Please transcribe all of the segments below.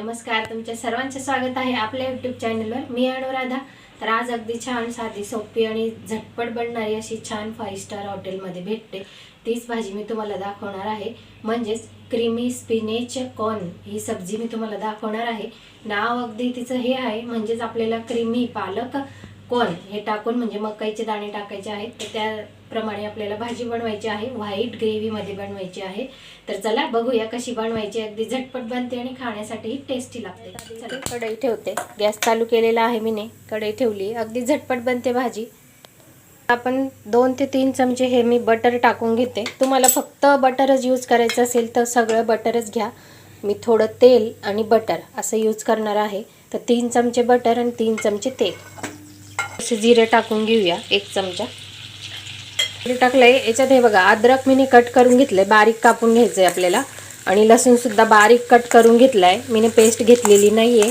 नमस्कार तुमच्या सर्वांचे स्वागत आहे आपल्या यूट्यूब चॅनलवर मी अनुराधा. तर आज अगदी छान साधी सोपी आणि झटपट बनणारी अशी छान फाईव्ह स्टार हॉटेलमध्ये भेटते. तीच भाजी मी तुम्हाला दाखवणार आहे. म्हणजेच क्रीमी स्पिनेच कॉर्न ही सब्जी मी तुम्हाला दाखवणार आहे. नाव अगदी तिचं हे आहे. म्हणजेच आपल्याला क्रीमी पालक कॉर्न हे टाकून म्हणजे मकाईचे दाणे टाकायचे आहेत. तर त्याप्रमाणे आपल्याला भाजी बनवायची आहे. व्हाईट ग्रेव्हीमध्ये बनवायची आहे. तर चला बघूया कशी बनवायची. अगदी झटपट बनते आणि खाण्यासाठीही टेस्टी लागते. चला, कढई ठेवते. गॅस चालू केलेला आहे मी कढई ठेवली. अगदी झटपट बनते भाजी. आपण दोन ते तीन चमचे हे मी बटर टाकून घेते. तुम्हाला फक्त बटरच यूज करायचं असेल तर सगळं बटरच घ्या. मी थोडं तेल आणि बटर असं यूज करणार आहे. तर तीन चमचे बटर आणि तीन चमचे तेल. असे जिरे टाकून घेऊया एक चमचा. जिरे टाकलंय याच्यात हे बघा अद्रक मीने कट करून घेतलंय बारीक कापून घ्यायचंय आपल्याला. आणि लसूणसुद्धा बारीक कट करून घेतलाय मीने पेस्ट घेतलेली नाहीये.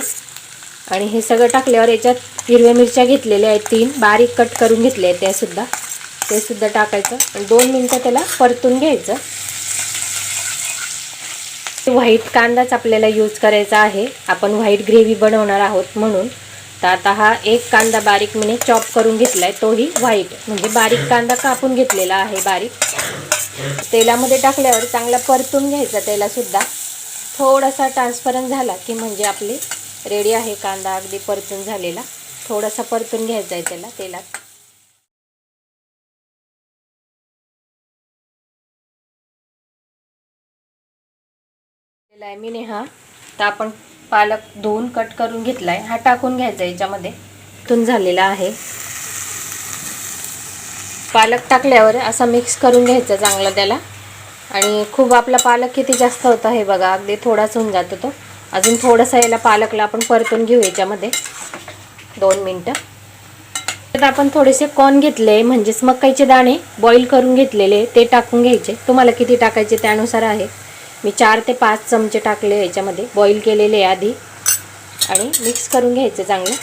आणि हे सगळं टाकल्यावर याच्यात हिरव्या मिरच्या घेतलेल्या आहेत तीन बारीक कट करून घेतल्या आहेत त्यासुद्धा ते सुद्धा टाकायचं. आणि दोन मिनटं त्याला परतून घ्यायचं. व्हाईट कांदाच आपल्याला यूज करायचा आहे. आपण व्हाईट ग्रेव्ही बनवणार आहोत म्हणून. तर आता हा एक कांदा बारीक मी चॉप करून घेतलाय. तोही व्हाईट म्हणजे बारीक कांदा कापून घेतलेला आहे बारीक. तेलामध्ये टाकल्यावर चांगला परतून घ्यायचा त्याला सुद्धा थोडासा ट्रान्सपरंट झाला की म्हणजे आपली रेडी आहे कांदा अगदी परतून झालेला. थोडासा परतून घ्यायचा आहे त्याला तेलात. मी हा. तर आपण पालक धुवून कट करून घेतला आहे हा टाकून घ्यायचा याच्यामध्ये. तून झालेला आहे. पालक टाकल्यावर असा मिक्स करून घ्यायचा चांगला त्याला. आणि खूप आपला पालक किती जास्त होता हे बघा अगदी थोडाच होऊन जातो तो. अजून थोडासा याला पालकला आपण परतून घेऊ याच्यामध्ये. दोन मिनटं. तर आपण थोडेसे कॉर्न घेतले म्हणजेच मकाईचे दाणे बॉईल करून घेतलेले ते टाकून घ्यायचे. तुम्हाला किती टाकायचे त्यानुसार आहे. मी चार ते पाच चमचे टाकले याच्यामध्ये. बॉईल केलेले आधी. आणि मिक्स करून घ्यायचं चांगलं.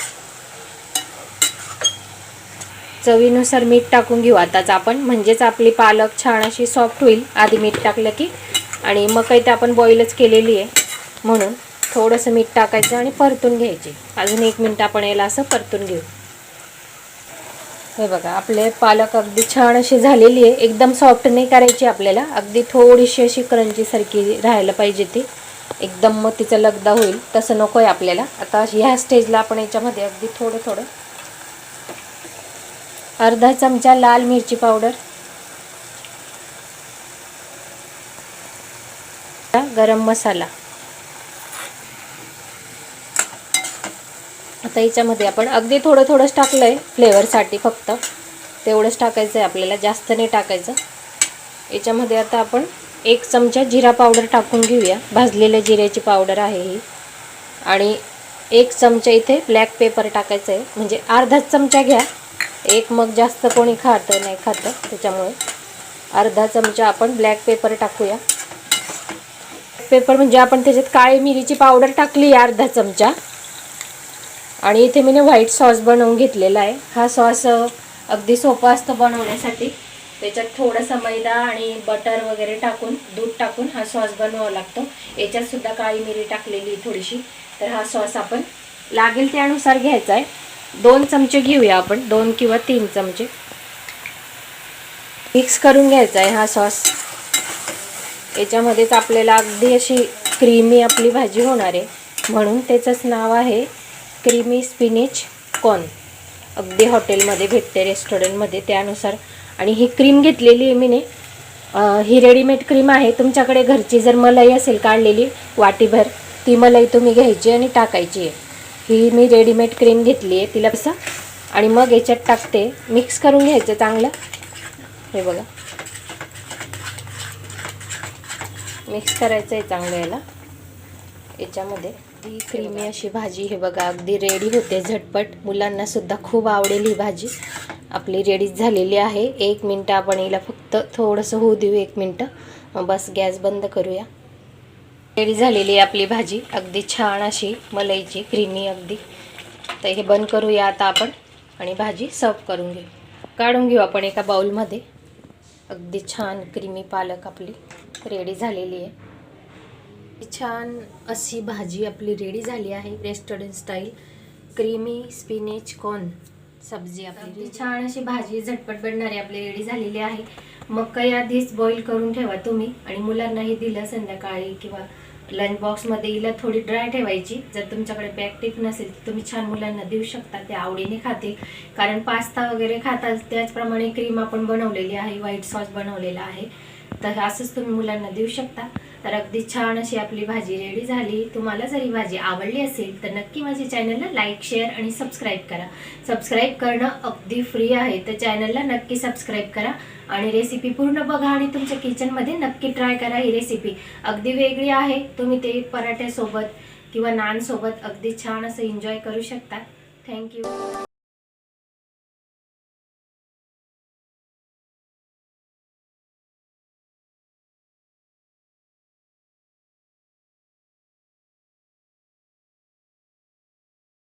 चवीनुसार मीठ टाकून घेऊ. आताच आपण म्हणजेच आपली पालक छान अशी सॉफ्ट होईल. आधी मीठ टाकलं की आणि मकाई तर आपण बॉईलच केलेली आहे. म्हणून थोडंसं मीठ टाकायचं आणि परतून घ्यायचे. अजून एक मिनटं आपण याला असं परतून घेऊ. हे बघा आपले पालक अगदी छान अशी झालेली आहे. एकदम सॉफ्ट नाही करायची आपल्याला. अगदी थोडीशी अशी करंजीसारखी राहायला पाहिजे ती. एकदम मग तिचा लगदा होईल. तसं नको आहे आपल्याला. आता ह्या स्टेजला आपण याच्यामध्ये अगदी थोडं थोडं. अर्धा चमचा लाल मिरची पावडर गरम मसाला. आता याच्यामध्ये आपण अगदी थोडं थोडंच टाकलं आहे फ्लेवरसाठी फक्त. तेवढंच टाकायचं आहे आपल्याला जास्त नाही टाकायचं. याच्यामध्ये आता आपण एक चमचा जिरा पावडर टाकून घेऊया. भाजलेल्या जिऱ्याची पावडर आहे ही. आणि एक चमचा इथे ब्लॅक पेपर टाकायचं आहे म्हणजे अर्धाच चमचा घ्या. एक मग जास्त कोणी खातं नाही खातं त्याच्यामुळे. अर्धा चमचा आपण ब्लॅक पेपर टाकूया. पेपर म्हणजे आपण त्याच्यात काळी मिरीची पावडर टाकली अर्धा चमचा. आणि इथे मी व्हाईट सॉस बनवून घेतलेला आहे. हा सॉस अगदी सोपा असतं बनवण्यासाठी. त्याच्यात थोडासा मैदा आणि बटर वगैरे टाकून दूध टाकून हा सॉस बनवावा लागतो. याच्यात सुद्धा काळी मिरी टाकलेली थोडीशी. तर हा सॉस आपण लागेल त्यानुसार घ्यायचा आहे. दोन चमचे घेऊया आपण. दोन किंवा तीन चमचे. मिक्स करून घ्यायचा आहे हा सॉस याच्यामध्येच आपल्याला अगदी अशी क्रीमी आपली भाजी होणार आहे. म्हणून त्याचंच नाव आहे क्रीमी स्पिनिच कॉर्न. अगदी हॉटेलमध्ये भेटते रेस्टॉरंटमध्ये त्यानुसार. आणि ही क्रीम घेतलेली आहे मीने. ही रेडीमेड क्रीम आहे. तुमच्याकडे घरची जर मलाई असेल काढलेली वाटीभर ती मलाई तुम्ही घ्यायची आणि टाकायची आहे. ही मी रेडीमेड क्रीम घेतली आहे तिला कसं आणि मग याच्यात टाकते मिक्स करून घ्यायचं चांगलं. हे बघा. मिक्स करायचं आहे चांगलं याला. याच्यामध्ये. ही क्रीमी अशी भाजी. हे बघा अगदी रेडी होते झटपट. मुलांनासुद्धा खूप आवडेल ही भाजी. आपली रेडीच झालेली आहे. एक मिनटं आपण हिला फक्त थोडंसं होऊ देऊ एक मिनटं. बस गॅस बंद करूया. रेडी झालेली आहे आपली भाजी. अगदी छान अशी मलईची क्रीमी अगदी. तर हे बंद करूया आता आपण आणि भाजी सर्व करून घेऊ. काढून घेऊ आपण एका बाउलमध्ये अगदी छान क्रीमी पालक आपली रेडी झालेली आहे. छान अशी भाजी आपली रेडी झाली आहे restaurant style creamy spinach corn सब्जी आपली छान अशी भाजी झटपट बनणारी आपली रेडी झालेली आहे. मग काही आधीच बॉईल करून ठेवा तुम्ही आणि मुलांनाही दिलं संध्याकाळी किंवा लंच बॉक्समध्ये हिला थोडी ड्राय ठेवायची. जर तुमच्याकडे पॅक टिप नसेल तर तुम्ही छान मुलांना देऊ शकता ते आवडीने खातील. कारण पास्ता वगैरे खातात त्याचप्रमाणे क्रीम आपण बनवलेली आहे व्हाईट सॉस बनवलेला आहे. तर असंच तुम्ही मुलांना देऊ शकता. तर अगदी छान अशी आपली भाजी रेडी झाली. तुम्हाला जर ही भाजी आवडली असेल तर नक्की माझ्या चॅनलला लाईक शेअर आणि सबस्क्राईब करा. सबस्क्राईब करणं अगदी फ्री आहे. तर चॅनलला नक्की सबस्क्राईब करा आणि रेसिपी पूर्ण बघा आणि तुमच्या किचनमध्ये नक्की ट्राय करा ही रेसिपी अगदी वेगळी आहे. तुम्ही ते पराठ्यासोबत किंवा नानसोबत अगदी छान असं एन्जॉय करू शकता. थँक्यू